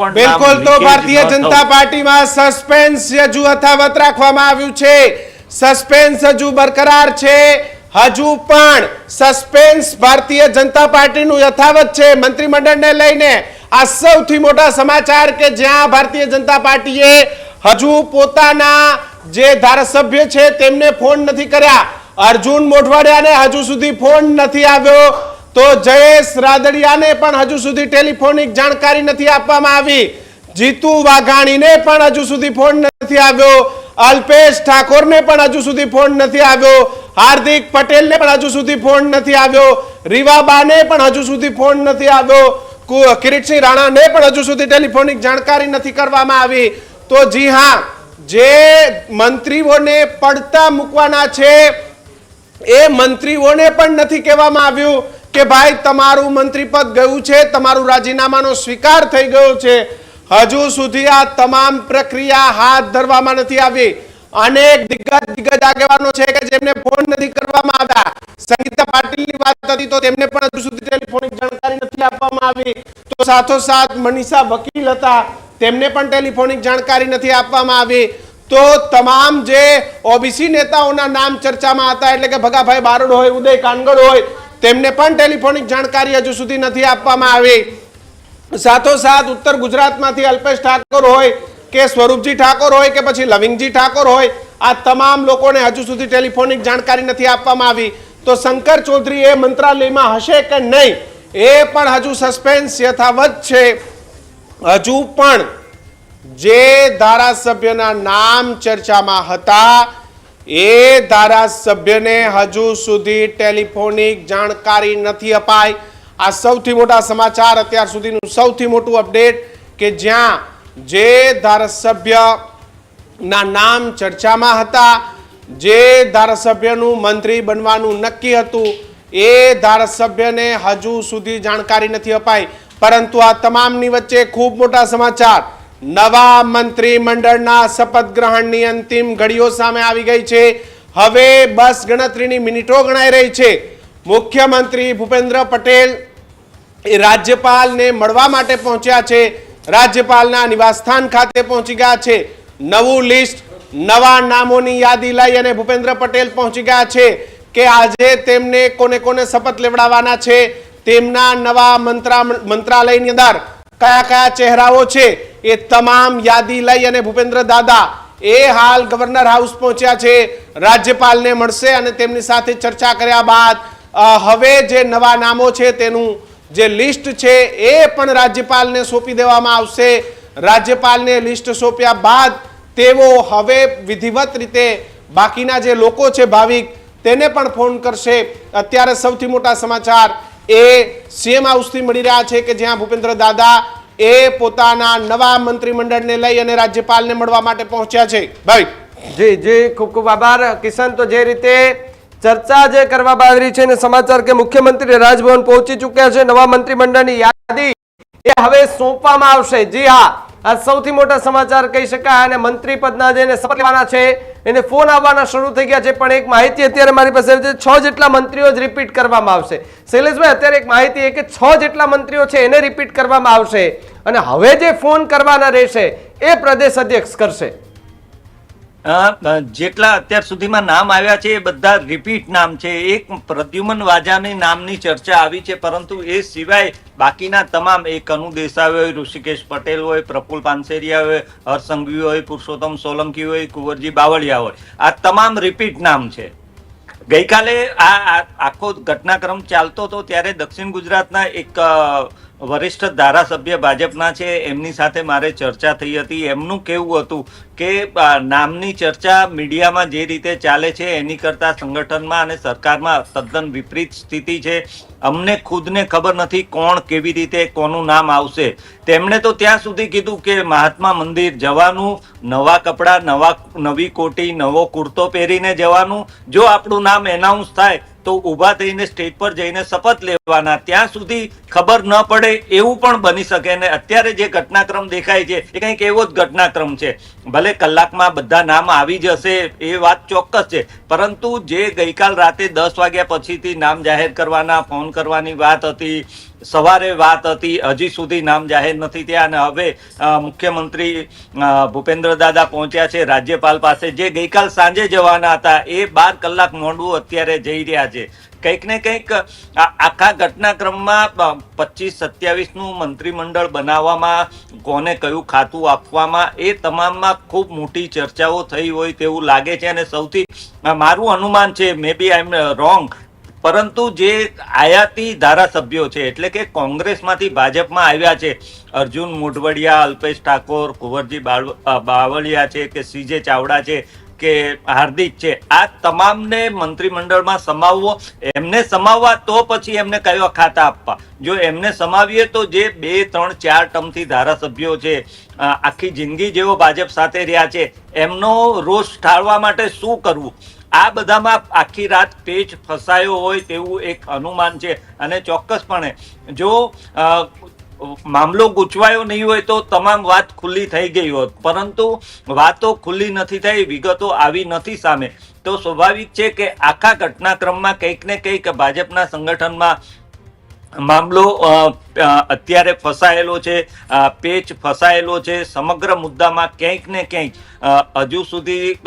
પણ બિલકુલ તો ભારતીય જનતા પાર્ટીમાં સસ્પેન્સ હજુ યથાવત રાખવામાં આવ્યું છે. સસ્પેન્સ હજુ બરકરાર છે. હજુ પણ સસ્પેન્સ ભારતીય જનતા પાર્ટીનું યથાવત છે. મંત્રીમંડળને લઈને આ સૌથી મોટા સમાચાર કે જ્યાં ભારતીય જનતા પાર્ટીએ હજુ પોતાના જે ધારાસભ્ય છે તેમને ફોન નથી કર્યા. અર્જુન મોઢવાડિયાને હજુ સુધી ફોન નથી આવ્યો. તો જયેશ રાદડિયાને પણ હજુ સુધી ટેલિફોનિક જાણકારી નથી આપવામાં આવી. જીતુ વાઘાણીને પણ હજુ સુધી ફોન નથી આવ્યો. અલ્પેશ ઠાકોરને પણ હજુ સુધી ફોન નથી આવ્યો. હાર્દિક પટેલને પણ હજુ સુધી ફોન નથી આવ્યો. રીવાબાને પણ હજુ સુધી ફોન નથી આવ્યો. કિરીટસિંહ રાણાને પણ હજુ સુધી ટેલિફોનિક જાણકારી નથી કરવામાં આવી. તો જી હા, જે મંત્રીઓને પડતા મૂકવાના છે, એ મંત્રીઓને પણ નથી કહેવામાં આવ્યું. કે ભાઈ તમારું મંત્રી પદ ગયું છે, તમારું રાજીનામાનો સ્વીકાર થઈ ગયો છે. હજુ સુધી આ તમામ પ્રક્રિયા હાથ ધરવામાં નથી આવી. અનેક દિગ્ગજ દિગ્ગજ આગેવાનો છે કે જેમને ફોન નથી કરવામાં આવ્યા. સંગીતા પાટીલની વાત હતી તો તેમને પણ હજુ સુધી ટેલિફોનિક જાણકારી નથી આપવામાં આવી. તો સાથોસાથ મનીષા વકીલ હતા, તેમને પણ ટેલિફોનિક જાણકારી નથી આપવામાં આવી. તો તમામ જે ઓબીસી નેતાઓના નામ ચર્ચામાં હતા, એટલે કે ભગાભાઈ બારોડ હોય, ઉદય કાનગડ હોય તેમને પણ ટેલિફોનિક જાણકારી હજુ સુધી નથી આપવામાં આવી. સાથોસાથ ઉત્તર ગુજરાતમાંથી અલ્પેશ ઠાકોર હોય કે સ્વરૂપજી ઠાકોર હોય કે પછી લવિંગજી ઠાકોર હોય, આ તમામ લોકોને હજુ સુધી ટેલિફોનિક જાણકારી નથી આપવામાં આવી. તો શંકર ચૌધરી એ મંત્રાલયમાં હશે કે નહીં, એ પણ હજુ સસ્પેન્સ યથાવત છે. હજુ પણ જે ધારાસભ્યના નામ ચર્ચામાં હતા એ ધારાસભ્યને હજુ સુધી ટેલિફોનિક જાણકારી નથી અપાઈ. આ સૌથી મોટા સમાચાર અત્યાર સુધીનું સૌથી મોટું અપડેટ કે જ્યાં જે ધારાસભ્યના નામ ચર્ચામાં હતા, જે ધારાસભ્યનું મંત્રી બનવાનું નક્કી હતું, એ ધારાસભ્યને હજુ સુધી જાણકારી નથી અપાઈ. પરંતુ આ તમામની વચ્ચે ખૂબ મોટા સમાચાર. નવા મંત્રીમંડળના શપથ ગ્રહણની અંતિમ ઘડીઓ સામે આવી ગઈ છે. હવે બસ ગણતરીની મિનિટો ગણાઈ રહી છે. મુખ્યમંત્રી ભૂપેન્દ્ર પટેલ રાજ્યપાલને મળવા માટે પહોંચ્યા છે. રાજ્યપાલના નિવાસસ્થાન ખાતે પહોંચી ગયા છે. નવું લિસ્ટ, નવા નામોની યાદી લઈ અને ભૂપેન્દ્ર પટેલ પહોંચી ગયા છે કે આજે તેમને કોને કોને શપથ લેવડાવવાના છે. તેમના નવા મંત્રા મંત્રાલયની અંદર કયા કયા ચહેરાઓ છે એ તમામ યાદી લઈ અને ભૂપેન્દ્ર દાદા એ હાલ ગવર્નર હાઉસ પહોંચ્યા છે. રાજ્યપાલને મળશે અને તેમની સાથે ચર્ચા કર્યા બાદ હવે જે નવા નામો છે તેનું જે લિસ્ટ છે એ પણ રાજ્યપાલને સોંપી દેવામાં આવશે. રાજ્યપાલને લિસ્ટ સોંપ્યા બાદ તેઓ હવે વિધિવત રીતે બાકીના જે લોકો છે ભાવિક, તેને પણ ફોન કરશે. અત્યારે સૌથી મોટા સમાચાર એ સીએમ હાઉસથી મળી રહ્યા છે કે જ્યાં ભૂપેન્દ્ર દાદા એ પોતાના નવા મંત્રીમંડળને લઈ અને રાજ્યપાલને મળવા માટે પહોંચ્યા છે. ભાઈ. જી જી, ખૂબ ખૂબ આભાર. કિશન, તો જે રીતે ચર્ચા જે કરવામાં આવી રહી છે અને સમાચાર કે મુખ્યમંત્રી રાજભવન પહોંચી ચૂક્યા છે નવા મંત્રીમંડળની યાદી એ હવે સોંપવામાં આવશે. જી હા. આ સૌથી મોટા સમાચાર કહી શકાય અને મંત્રી પદના જેને શપથ લેવાના છે, એને ફોન આવવાના શરૂ થઈ ગયા છે. પણ એક માહિતી અત્યારે મારી પાસે છે, છ જેટલા મંત્રીઓ જ રિપીટ કરવામાં આવશે. શૈલેષભાઈ, અત્યારે એક માહિતી એ કે છ જેટલા મંત્રીઓ છે એને રિપીટ કરવામાં આવશે. અને હવે જે ફોન કરવાના રહેશે, એ પ્રદેશ અધ્યક્ષ કરશે. જેટલા અત્યાર સુધીમાં નામ આવ્યા છે એ બધા રિપીટ નામ છે. એક પ્રદ્યુમન વાજાની નામની ચર્ચા આવી છે, પરંતુ એ સિવાય બાકીના તમામ એ કનુ દેસાઈ હોય, ઋષિકેશ પટેલ હોય, પ્રફુલ પાનસેરિયા હોય, હરસંઘવી હોય, પુરુષોત્તમ સોલંકી હોય, કુંવરજી બાવળિયા હોય. આ તમામ રિપીટ નામ છે. ગઈકાલે આ આખો ઘટનાક્રમ ચાલતો હતો, ત્યારે દક્ષિણ ગુજરાતના એક વરિષ્ઠ ધારાસભ્ય ભાજપના છે, એમની સાથે મારે ચર્ચા થઈ હતી. એમનું કેવું હતું કે નામની ચર્ચા મીડિયામાં જે રીતે ચાલે છે, એની કરતાં સંગઠનમાં અને સરકારમાં તદ્દન વિપરીત સ્થિતિ છે. અમને ખુદને ખબર નથી કોણ કેવી રીતે કોનું નામ આવશે. તેમણે તો ત્યાં સુધી કીધું કે, મહાત્મા મંદિર જવાનું, નવા કપડાં, નવા, નવી કોટી, નવો કુર્તો પહેરીને જવાનું. જો આપણું નામ એનાઉન્સ થાય તો ઊભા થઈને સ્ટેજ પર જઈને શપથ લેવાના. ત્યાં સુધી ખબર ન પડે એવું પણ બની શકે ને અત્યારે જે ઘટનાક્રમ દેખાય છે, એ કંઈક એવો જ ઘટનાક્રમ છે. ભલે કલાકમાં બધા નામ આવી જશે એ વાત ચોક્કસ છે, પરંતુ જે ગઈકાલ રાતે દસ વાગ્યા પછીથી નામ જાહેર કરવાના, ફોન કરવાની વાત હતી સવારે વાત હતી, હજી સુધી નામ જાહેર નથી થયા અને હવે મુખ્યમંત્રી ભૂપેન્દ્ર દાદા પહોંચ્યા છે. રાજ્યપાલ પાસે જે ગઈકાલ સાંજે જવાના હતા, એ બાર કલાક મોડું અત્યારે જઈ રહ્યા છે. કંઈક ને કંઈક આખા ઘટનાક્રમમાં પચીસ સત્યાવીસનું મંત્રીમંડળ બનાવવામાં, કોને કયું ખાતું આપવામાં, એ તમામમાં ખૂબ મોટી ચર્ચાઓ થઈ હોય તેવું લાગે છે. અને સૌથી મારું અનુમાન છે મે બી આઈ એમ રોંગ પરંતુ જે આયાતી ધારાસભ્યો છે, એટલે કે કોંગ્રેસમાંથી ભાજપમાં આવ્યા છે, અર્જુન મોઢવડિયા, અલ્પેશ ઠાકોર, કુંવરજી બાવળિયા છે કે સીજે ચાવડા છે કે હાર્દિક છે, આ તમામને મંત્રીમંડળમાં સમાવવો, એમને સમાવવા તો પછી એમને કયો ખાતા આપવા? જો એમને સમાવીએ તો જે બે, ત્રણ, ચાર ટર્મથી ધારાસભ્યો છે આખી જિંદગી જેઓ ભાજપ સાથે રહ્યા છે, એમનો રોષ ઠાળવા માટે શું કરવું? આ બધામાં આખી રાત પેચ ફસાયો હોય તેવું એક અનુમાન છે. અને ચોક્કસપણે જો મામલો ગૂંચવાયો નહીં હોય તો તમામ વાત ખુલ્લી થઈ ગઈ હોત. પરંતુ વાતો ખુલ્લી નથી થઈ, વિગતો આવી નથી સામે. તો સ્વાભાવિક છે કે આખા ઘટનાક્રમમાં કંઈક ને કંઈક ભાજપના સંગઠનમાં મામલો અત્યારે ફસાયેલો છે પેચ ફસાયેલો છે. સમગ્ર મુદ્દામાં ક્યાંક ને ક્યાંક હજુ સુધી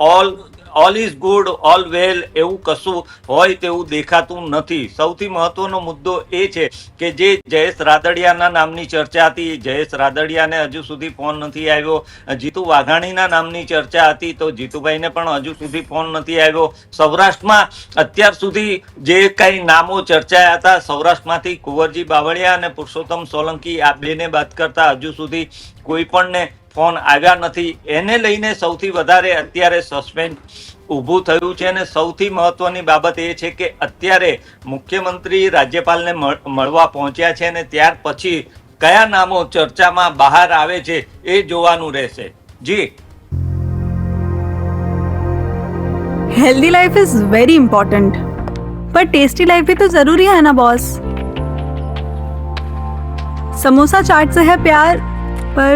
all all is good all well એવું કશું હોય તેવું દેખાતું નથી. સૌથી મહત્વનો મુદ્દો એ છે કે જે જયેશ રાદડિયાના નામની ચર્ચા હતી. જયેશ રાદડિયાને હજુ સુધી ફોન નથી આવ્યો. જીતુ વાઘાણીના નામની ચર્ચા હતી તો જીતુભાઈને પણ હજુ સુધી ફોન નથી આવ્યો. સૌરાષ્ટ્રમાં અત્યાર સુધી જે કઈ નામો ચર્ચાયા હતા, સૌરાષ્ટ્રમાંથી કુંવરજી બાવળિયા અને પુરુષોત્તમ સોલંકી આ બેને બાદ કરતા હજુ સુધી કોઈ પણને ફોન આવ્યા નથી એને લઈને સૌથી વધારે અત્યારે સસ્પેન્સ ઊભું થયું છે અને સૌથી મહત્વની બાબત એ છે કે અત્યારે મુખ્યમંત્રી રાજ્યપાલને મળ- મળવા પહોંચ્યા છે અને ત્યાર પછી કયા નામો ચર્ચામાં બહાર આવે છે એ જોવાનું રહેશે જી healthy life is very important पर टेस्टी लाइफ भी तो जरूरी है ना बॉस समोसा चाट से है प्यार पर